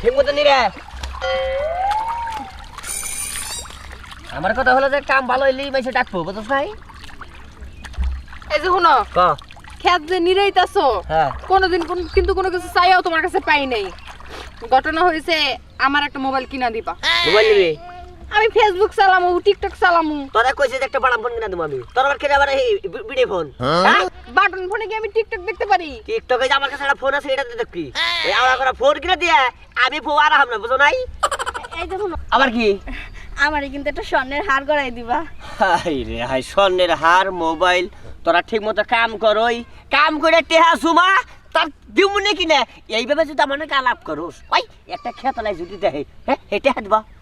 ঠিক মতো আমার কথা হলো যে কাম ভালো হইলেই মাইসে ডাকবো বুঝছ ভাই? এই যে শুনো ক? খেত যে নিরাইতাছো হ্যাঁ। কোনোদিন কোন কিন্তু কোনো কিছু চাইও তোমার কাছে পাই নাই। ঘটনা হয়েছে আমার একটা মোবাইল কিনা দিবা। মোবাইল নিবি? আমি ফেসবুক চালামু টিকটক চালামু। তোরা কইছে যে একটা বাড়াম ফোন কিনা দেবো আমি। তোর আবার খেলে আবার এই বিড়ে ফোন বাটন ফোনে কি আমি টিকটক দেখতে পারি। টিকটকে যে আমার কাছে একটা ফোন আছে এটা দেখবি। এই আমার করে ফোন কিনা দিয়ে আমি বউ আর হাম না বুঝো নাই? এই শুনো আবার কি? আমারে কিন্তু একটা স্বর্ণের হার গড়াই দিবা। হাই রে হাই স্বর্ণের হার মোবাইল তোরা ঠিক মতো কাম করই। কাম করে টেহা সুমা তার দিমু নাকি না এইভাবে যদি আমার আলাপ করোস ওই একটা খেতলাই যদি দেয় হ্যাঁ হেঁটে হাঁটবা। হ্যাঁ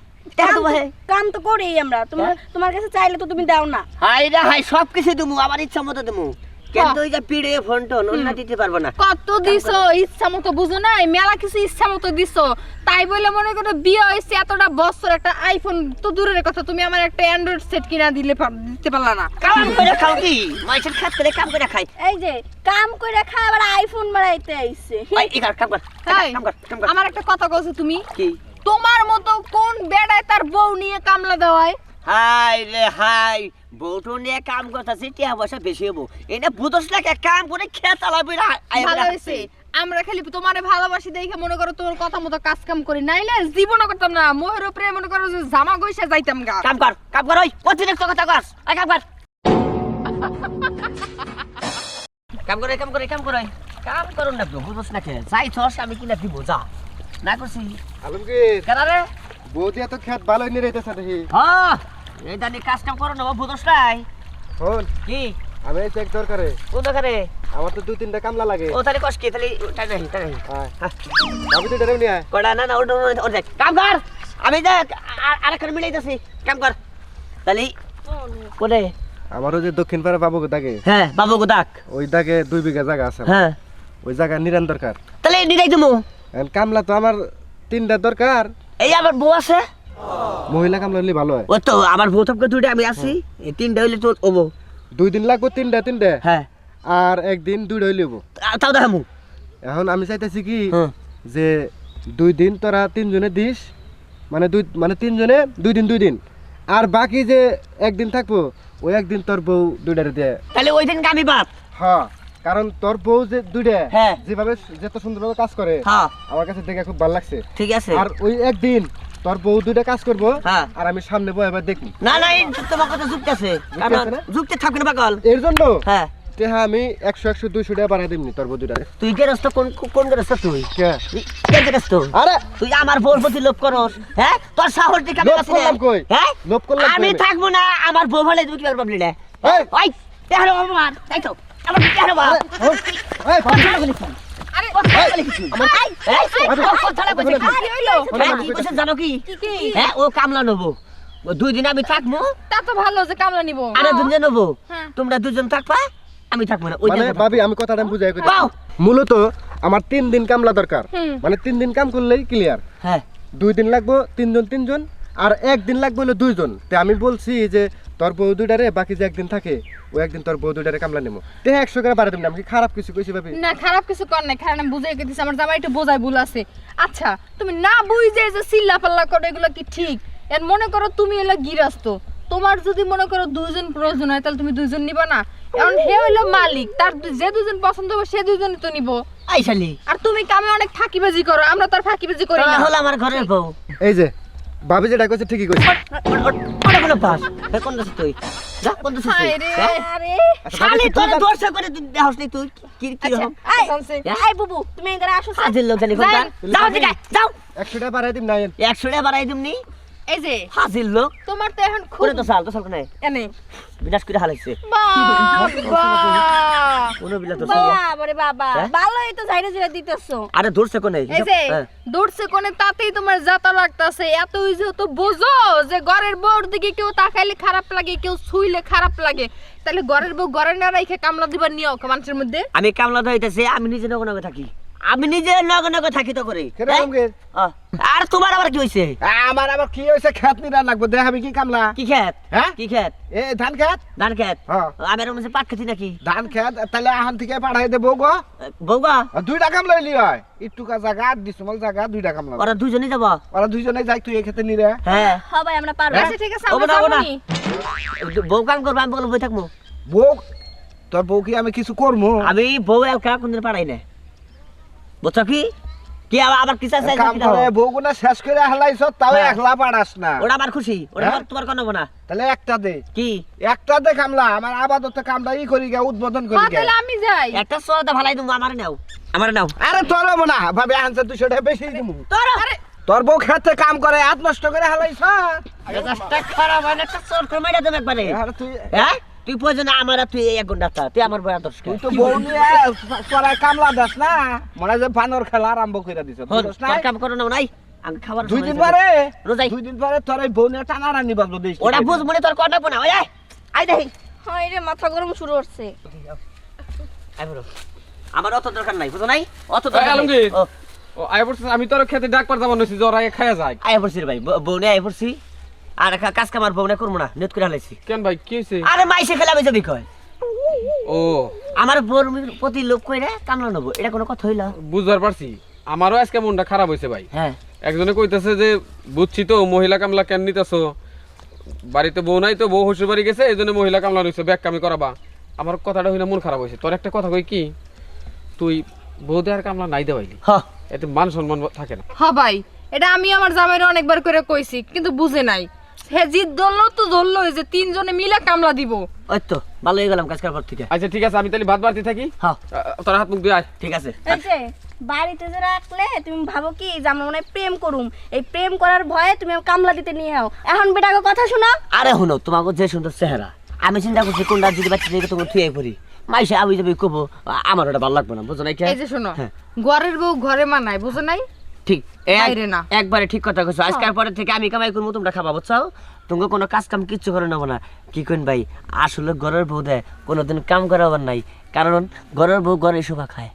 কাম তো করেই আমরা। তোমার হ্যাঁ? তোমার কাছে চাইলে তো তুমি দাও না। হাই রে হাই সব কিছু দেবো আমার ইচ্ছা মতো দেবো কিন্তু ওই যে পিড়ে ফোন টোন অন্য দিতে পারব না। কত দিছো ইচ্ছা মতো বুঝো নাই? মেলা কিছু ইচ্ছা মতো দিছো। তাই বলে মনে করো বিয়ে হয়েছে এতটা বছর একটা আইফোন তো দূরের কথা তুমি আমার একটা অ্যান্ড্রয়েড সেট কিনা দিলে দিতে পারলা না। কাম করে খাও কি? মাইসের খাত করে কাম করে খাই। এই যে কাম করে খায় আবার আইফোন আইছে। কর আমার একটা কথা কইছো তুমি? কি? তোমার মতো কোন বেড়ায় তার বউ নিয়ে কামলা দেওয়ায়? হাই রে হাই বউটো নিয়ে কাম করতেছি টিয়া পয়সা বেশি হব। এটা বুঝোস না কে কাম করে খেয়ে চালাবি না ভালো হয়েছে। আমরা খালি তোমারে ভালোবাসি দেখে মনে করো তোমার কথা মতো কাজ কাম করি। নাইলে জীবনও করতাম না। মোহের উপরে মনে করো যে জামা গইসা যাইতাম গা। কাম কর কাম কর ওই অতিরিক্ত কথা কস। আই কাম কর। কাম করে কাম করে কাম করে কাম করুন না তো বুঝোস না কে যাই আমি কিনা দিব যা। না করছি আলমগীর। কেন রে বৌদি এত খেত ভালো নিয়ে রইতেছে দেখি। হ্যাঁ এটা নিয়ে কাজ কাম করো না বুঝোস নাই? শোন কি? আমি এই চেক দরকারে ও দোকানে আমার তো দু তিনটা কামলা লাগে। ও তাহলে কস কি তাহলে নাই নাই হ্যাঁ। তুই ডেরেও নিয়ে কড়া না না ওটা ওটা-। কাম কর আমি দেখ আর- আরেকখানে মিলাইতেছি কাম কর তাহলে কোনে? আমারও যে দক্ষিণ পাড়া বাবু দাগে হ্যাঁ বাবু গোদাক ওই দাগে দুই বিঘা জায়গা আছে। হ্যাঁ ওই জায়গা নিরান দরকার তাহলে নিরাই দেবো কামলা তো আমার তিনটা দরকার। এই আমার বউ আছে? মহিলা কামলা হলে ভালো হয়। ও তো আমার বউ থাকবে দুইটা আমি আছি। এই তিনটা হইলে তো ওবো দুই দিন লাগবো তিনটা তিনটা? হ্যাঁ। আর একদিন দুইটা হইলে। তা- তাও দেখামু এখন আমি চাইতেছি কি হ্যাঁ। যে দুই দিন তোরা তিনজনে দিস। মানে দুই মানে তিনজনে দুই দিন দুই দিন। আর বাকি যে একদিন থাকব ওই একদিন তোর বউ দুইটারে দিয়ে। তাহলে ওই দিন আমি বাদ। হ্যাঁ। কারণ তোর বউ যে দুইটা হ্যাঁ। যেভাবে যত সুন্দরভাবে কাজ করে হ্যাঁ। আমার কাছে দেখে খুব ভালো লাগছে। ঠিক আছে। আর ওই একদিন তোর বউ দুইটা কাজ করব হ্যাঁ। আর আমি সামনে বই এবার দেখি না না তোমার কথা যুক্ত আছে? যুক্তে থাকবে না পাগল। এর জন্য? হ্যাঁ। হ্যাঁ আমি একশো একশো দুইশো টাকা বাড়াই তোর বউ তুই কোন তুই? কে? তুই আরে! আমার বউর প্রতি লোভ করস হ্যাঁ? তোর সাহস দিকে আমি লোভ করলাম কই? হ্যাঁ? লোভ করলাম আমি আমি? থাকব না আমার বউ তুমি কি না? এই! ওই তেহারো আমার তাই তো? আমার তেহারো বাবা এই, কথা বলিস আরে কথা বলিস আমার এই এই কথা বলিস কি হইল হ্যাঁ কি বলছিস জানো কি? কি কি? হ্যাঁ ও কামলা নেব। দুই দিন আমি থাকব। তা তো ভালো যে কামলা নিব। আরে দুজন নেব। হ্যাঁ। তোমরা দুজন থাকবা আমি থাকব না ওই মানে ভাবি আমি কথাটা বুঝাই কই মূলত আমার তিন দিন কামলা দরকার। মানে তিন দিন কাম করলেই ক্লিয়ার হ্যাঁ। দুই দিন লাগবো তিনজন তিনজন আর একদিন লাগবে হলো দুইজন। তে আমি বলছি যে তোর বউ দুইটারে বাকি যে একদিন থাকে ও একদিন তোর বউ দুইটারে কামলা নেব তে একশো করে বাড়া দিবি না আমি কি খারাপ কিছু কইছি ভাবি। না খারাপ কিছু কর নাই কারণ আমি বুঝাই দিছি আমার জামাই একটু বোঝাই ভুল আছে। আচ্ছা তুমি না বুঝে যে চিল্লা পাল্লা করো এগুলো কি ঠিক? এর মনে করো তুমি এলো গিরস্ত। তোমার যদি মনে করো দুইজন প্রয়োজন হয় তাহলে তুমি দুইজন নিবা না। কারণ হে হইল মালিক তার যে দুজন পছন্দ হবে সে দুজনই তো নিব। আইসালি আর তুমি কামে অনেক ফাঁকিবাজি করো আমরা তো আর ফাঁকিবাজি করি না। হলো আমার ঘরের বউ। এই যে ভাবি যেটা কইছে ঠিকই কইছে। ওটা কোন পাস এ কোন দছ তুই? যা কোন দছ তুই? হায় রে হ্যাঁ? আরে। শালি তোর দর্শক করে তুই দেহস নি তুই? কি কি হম রকম এই শুনছি। এই বুবু তুমি এখানে আসো সাজের লোক জানি যাই। যাও দিগা যাও। একশো টাকা বাড়াই দিম না একশো টাকা বাড়াই দিমনি? এই যে। হাজির লোক। তোমার তো এখন খুব তো সাল তো সাল কোনে এনে। বিনাশ করে হালাইছে। কোন বিলা তো বাবারে বাবা হ্যাঁ? ভালোই তো ঝাইরে দিতেছো। আরে ধরছে কোনে? এই যে হ্যাঁ। দৌড়ছে কোনে তাতেই তোমার যাতা লাগতাছে। এত ইজি তো বোঝো যে ঘরের বউর দিকে কেউ তাকাইলে খারাপ লাগে কেউ ছুইলে খারাপ লাগে। তাহলে ঘরের বউ ঘরে না রাইখে কামলা দিবার নিও মানুষের মধ্যে? আমি কামলা ধরাইতেছি আমি নিজে নগনগে থাকি। আমি নিজে নগে নগে থাকি তো করে। হ্যাঁ? আর তোমার আবার কি হয়েছে আমার আবার কি হয়েছে খেত নিরা লাগবো দেখাবি কি কামলা? কি খেত? হ্যাঁ? কি খেত? এ ধান খেত? ধান খেত? হ্যাঁ। আমি মনে পাট খেতি নাকি? ধান খেত তাহলে আহান থেকে পাঠাই দেবো গো। বৌগা দুইটা কামলা লইলি হয়। ইটুকা জায়গা ডিসমল জায়গা দুইটা কামলা। ওরা দুজনেই যাব? ওরা দুইজনে যাই তুই এই খেতে নিরে হ্যাঁ। হ্যাঁ ভাই আমরা পারব। আচ্ছা ঠিক আছে আমরা। যাবনি। বউ কাম করব আমি বলে বই থাকব। বউ তোর বউ কি আমি কিছু করব আমি বউ এলকা কোনদিন পারাই না বুঝছ কি? কি আবার চাই কাম করে শেষ করে হালাইছ তাও হ্যাঁ। একলা না। ওটা আমার খুশি? ওটা হ্যাঁ? তোমার কোনো না তাহলে একটা দে। কি? একটা দে কামলা আমার আপাতত কামটা ই করি গে উদ্বোধন করি হ্যাঁ গে তাহলে আমি যাই। একটা সোয়াদা ভালাই তুমি আমার নাও। আমার নাও। আরে তোর না ভাবে আনছে দুশো টাকা বেশি দিমু। তোর তোর বউ খেতে কাম করে হাত নষ্ট করে হালাইছ খারাপ হয় না একটা চোর করে মাইরা দেবে একবারে। আর তুই হ্যাঁ? তুই প্রয়োজন আমার তুই এক ঘণ্টা থা, তুই আমার বই আদর্শ তুই তো তোরা কামলা দাস না? মনে যে বানর খেলা আরম্ভ করে দিছ বুঝছ না? কাম করো না নাই আমি খাবার দুই দিন পরে? রোজাই। দুই দিন পরে তোর এই বউ নিয়ে টানারানি বাজলো দিস ওটা বুঝ মনে তোর কটা পোনা ওই আয়, আয় দেখি। হয় রে মাথা গরম শুরু হচ্ছে। আমার অত দরকার নাই বুঝো নাই? অত দরকার আলমগীর। ও, ও আয় আমি তোর খেতে ডাক পারতাম নছি জ্বর আগে খাইয়া যায় আয় পড়ছি ভাই ব- বউ নিয়ে আয় পড়ছি। আর কা- কাজ কামার বউ নিয়ে করব না নেট করে হালাইছি। কেন ভাই কি হয়েছে আরে মাইসে খেলে আমি যাবি কয়। ও। আমার বউর প্রতি লোভ কইরা কামলা নেব এটা কোনো কথা হইল? বুঝবার পারছি। আমারও আজকে মনটা খারাপ হয়েছে ভাই। হ্যাঁ। একজনে কইতেছে যে বুঝছি তো মহিলা কামলা কেন নিতেছো? বাড়িতে বউ নাই তো বউ শ্বশুর বাড়ি গেছে এই জন্য মহিলা কামলা রয়েছে ব্যাগ কামি করাবা। আমার কথাটা হইলে মন খারাপ হয়েছে তোর একটা কথা কই কি? তুই বউ দেওয়ার কামলা নাই দেওয়াইলি। হ। এতে মান সম্মান থাকে না। হ্যাঁ ভাই এটা আমি আমার জামাইরে অনেকবার করে কইছি কিন্তু বুঝে নাই। হে জিদ ধরলো তো ধরলো যে তিনজনে মিলে কামলা দিব। ওই তো ভালো হয়ে গেলাম কাজ করার থেকে। আচ্ছা ঠিক আছে আমি তাহলে ভাত বাড়তে থাকি। হ্যাঁ। তোর হাত মুখ দিয়ে আয়। ঠিক আছে। এই যে বাড়িতে যে রাখলে তুমি ভাবো কি যে আমরা মনে প্রেম করুম। এই প্রেম করার ভয়ে তুমি আমাকে কামলা দিতে নিয়ে আও। এখন বেটাকে কথা আরে তোমাকে যে সুন্দর চেহারা আমি চিন্তা করছি কোনটা যদি বাচ্চা দিকে তোমার থুয়ে পড়ি। মাইসে আমি যাবি কবো আমার ওটা ভালো লাগবে না বুঝো নাই এই যে শোনো হ্যাঁ। ঘরের বউ ঘরে মানায় বুঝো নাই? ঠিক এক- একবারে ঠিক কথা কইছো। আজকের পরে থেকে আমি কামাই করব তোমরা খাবা বুঝছ? তুমি কোনো কাজ কাম কিচ্ছু করে নেব না। কি কইন ভাই? আসলে ঘরের বউ দেয় কোনোদিন কাম করাবার নাই। কারণ ঘরের বউ ঘরে শোভা খায়।